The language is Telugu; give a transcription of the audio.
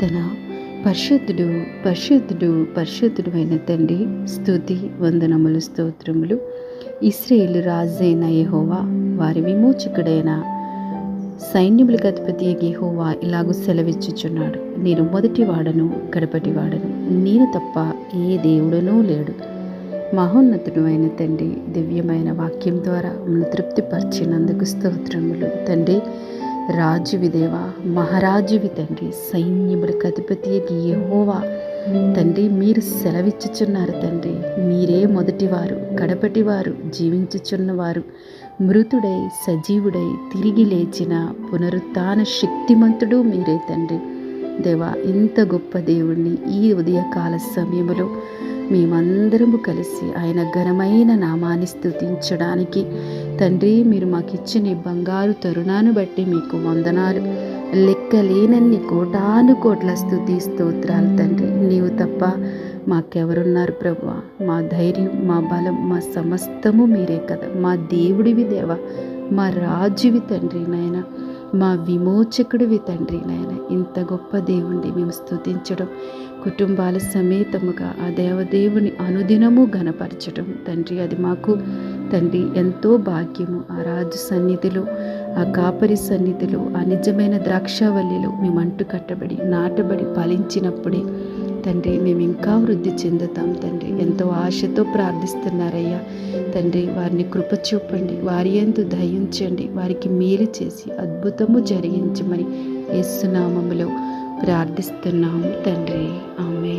ప్రార్థన. పరిశుద్ధుడు పరిశుద్ధుడు పరిశుద్ధుడు అయిన తండ్రి స్తుతి వందనములు స్తోత్రములు. ఇస్రేలు రాజైన యహోవా వారి విమోచకుడైన సైన్యములకు అధిపతి గేహోవా ఇలాగూ సెలవిచ్చుచున్నాడు. నేను మొదటి వాడను గడపటి వాడను. నేను తప్ప ఏ దేవుడనూ లేడు. మహోన్నతుడు అయిన తండ్రి దివ్యమైన వాక్యం ద్వారా తృప్తిపరిచినందుకు స్తోత్రములు. తండ్రి రాజువి దేవా మహారాజువి తండ్రి సైన్యములకు అధిపతి యహోవా తండ్రి మీరు సెలవిచ్చుచున్నారు తండ్రి మీరే మొదటివారు కడపటివారు జీవించుచున్నవారు మృతుడై సజీవుడై తిరిగి లేచిన పునరుత్న శక్తిమంతుడు మీరే తండ్రి దేవా ఇంత గొప్ప దేవుణ్ణి ఈ ఉదయకాల సమయంలో మేమందరము కలిసి ఆయన ఘనమైన నామాన్ని స్థుతించడానికి తండ్రి మీరు మాకు ఇచ్చిన బంగారు తరుణాన్ని బట్టి మీకు వందనాలు. లెక్కలేనన్ని కోటాను కోట్ల స్థుతి స్తోత్రాలు తండ్రి. నీవు తప్ప మాకెవరున్నారు ప్రభు మా ధైర్యం మా బలం మా సమస్తము మీరే కదా. మా దేవుడివి దేవ మా రాజువి తండ్రి నాయన. మా విమోచకుడివి తండ్రి నాయన. ఇంత గొప్ప దేవుణ్ణి మేము స్తుతించడం కుటుంబాల సమేతముగా ఆ దేవదేవుని అనుదినము గనపరచడం తండ్రి అది మాకు తండ్రి ఎంతో భాగ్యము. ఆ రాజు సన్నిధిలో ఆ కాపరి సన్నిధిలో ఆ నిజమైన ద్రాక్షావల్లిలో మేము అంటు కట్టబడి నాటబడి ఫలించినప్పుడే తండ్రి మేము ఇంకా వృద్ధి చెందుతాం తండ్రి. ఎంతో ఆశతో ప్రార్థిస్తున్నారయ్యా. తండ్రి వారిని కృప చూపండి వారి ఎందు దయించండి వారికి మేలు చేసి అద్భుతము జరిగించమని యేసునామములో ప్రార్థిస్తున్నాము తండ్రి. ఆమె